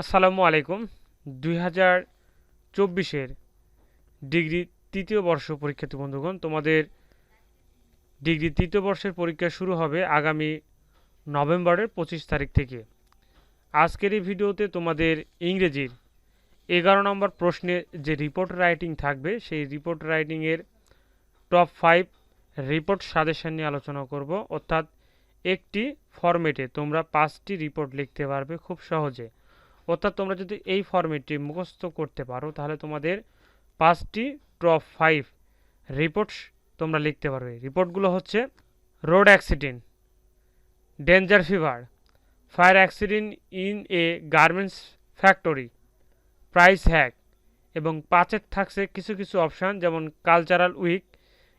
আসসালামু আলাইকুম। দুই হাজার চব্বিশের ডিগ্রি তৃতীয় বর্ষ পরীক্ষার্থী বন্ধুগণ, তোমাদের ডিগ্রি তৃতীয় বর্ষের পরীক্ষা শুরু হবে আগামী নভেম্বরের পঁচিশ তারিখ থেকে। আজকের এই ভিডিওতে তোমাদের ইংরেজির এগারো নম্বর প্রশ্নে যে রিপোর্ট রাইটিং থাকবে, সেই রিপোর্ট রাইটিংয়ের টপ ফাইভ রিপোর্ট সাজেশন নিয়ে আলোচনা করব। অর্থাৎ একটি ফরম্যাটে তোমরা পাঁচটি রিপোর্ট লিখতে পারবে খুব সহজে। অর্থাৎ তোমরা যদি এই ফর্মেটটি মুখস্থ করতে পারো, তাহলে তোমাদের পাঁচটি টপ ফাইভ রিপোর্টস তোমরা লিখতে পারবে। রিপোর্টগুলো হচ্ছে road accident danger fever fire accident in a garments factory price hike এবং পাঁচের থাকছে কিছু কিছু অপশান যেমন cultural week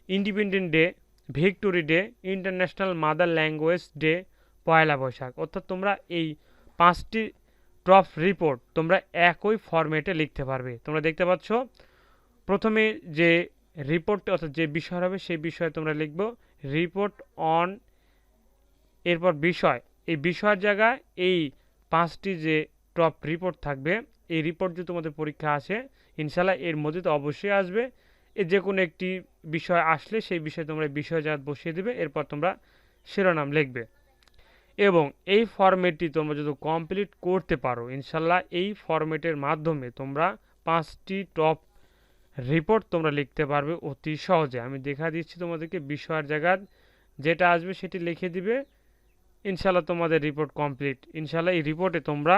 independent day victory day international mother language day Poila Baishakh. অর্থাৎ তোমরা এই পাঁচটি টপ রিপোর্ট তোমরা একই ফরম্যাটে লিখতে পারবে। তোমরা দেখতে পাচ্ছ? প্রথমে যে রিপোর্ট অর্থাৎ যে বিষয় হবে, সেই বিষয়ে তোমরা লিখব রিপোর্ট অন এরপর বিষয়। এই বিষয়ের জায়গায় এই পাঁচটি যে টপ রিপোর্ট থাকবে, এই রিপোর্ট যে তোমাদের পরীক্ষা আসে ইনশাল্লাহ এর মধ্যে তো অবশ্যই আসবে। এ যে কোনো একটি বিষয় আসলে সেই বিষয়ে তোমরা বিষয় জাত বসিয়ে দেবে, এরপর তোমরা শিরোনাম লিখবে। এবং এই ফরম্যাটটি তোমরা যদি কমপ্লিট করতে পারো, ইনশাল্লাহ এই ফরম্যাটের মাধ্যমে তোমরা পাঁচটি টপ রিপোর্ট তোমরা লিখতে পারবে অতি সহজে। আমি দেখা দিচ্ছি তোমাদেরকে বিষয়ের জায়গার যেটা আসবে সেটি লিখে দিবে। ইনশাল্লাহ তোমাদের রিপোর্ট কমপ্লিট ইনশাল্লাহ এই রিপোর্টে তোমরা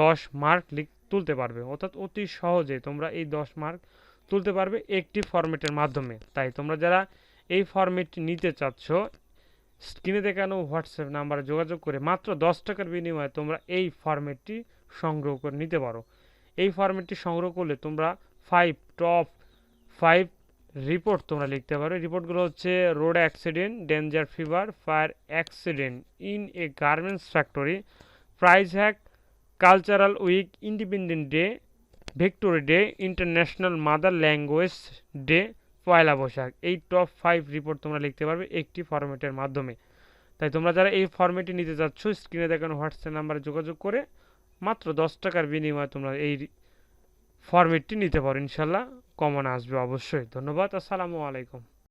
দশ মার্ক লিখ তুলতে পারবে। অর্থাৎ অতি সহজে তোমরা এই দশ মার্ক তুলতে পারবে একটি ফরম্যাটের মাধ্যমে। তাই তোমরা যারা এই ফরম্যাটটি নিতে চাচ্ছ স্ক্রিনে দেখানো হোয়াটসঅ্যাপ নাম্বারে যোগাযোগ করে মাত্র দশ টাকার বিনিময়ে তোমরা এই ফরম্যাটটি সংগ্রহ করে নিতে পারো। এই ফরম্যাটটি সংগ্রহ করলে তোমরা ফাইভ টপ ফাইভ রিপোর্ট তোমরা লিখতে পারো। রিপোর্টগুলো হচ্ছে road accident danger fever fire accident in a garments factory price hike cultural week independent day victory day international mother language day Poila Baishakh. এই টপ ফাইভ রিপোর্ট তোমরা লিখতে পারবে একটি ফরম্যাটের মাধ্যমে। তাই তোমরা যারা এই ফরম্যাটে নিতে যাচ্ছ স্ক্রিনে দেখানো হোয়াটসঅ্যাপ নাম্বারে যোগাযোগ করে মাত্র দশ টাকার বিনিময়ে তোমরা এই ফরম্যাটটি নিতে পারো। ইনশাল্লাহ কমন আসবে অবশ্যই। ধন্যবাদ, আসসালামু আলাইকুম।